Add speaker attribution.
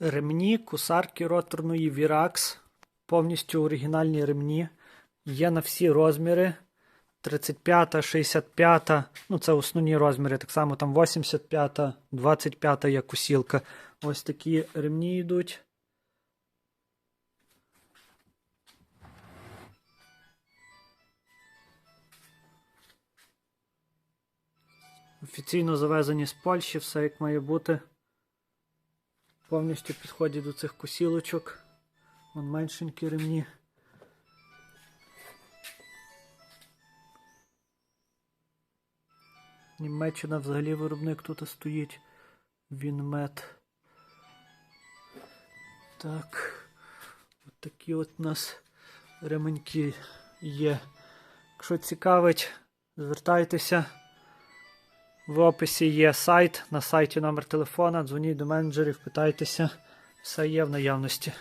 Speaker 1: Ремні кусарки роторної Virax. Повністю оригінальні ремні. Є на всі розміри. 35, 65, ну це основні розміри. Так само там 85, 25 є кусілка. Ось такі ремні йдуть. Офіційно завезені з Польщі, все як має бути. Повністю підходять до цих косілочок. Вон меншенькі ремні. Німеччина взагалі виробник тут стоїть. Вінмет. Так. От такі от у нас ременьки є. Якщо цікавить, звертайтеся. В описі є сайт, на сайті номер телефона, дзвоніть до менеджерів, питайтеся, все є в наявності.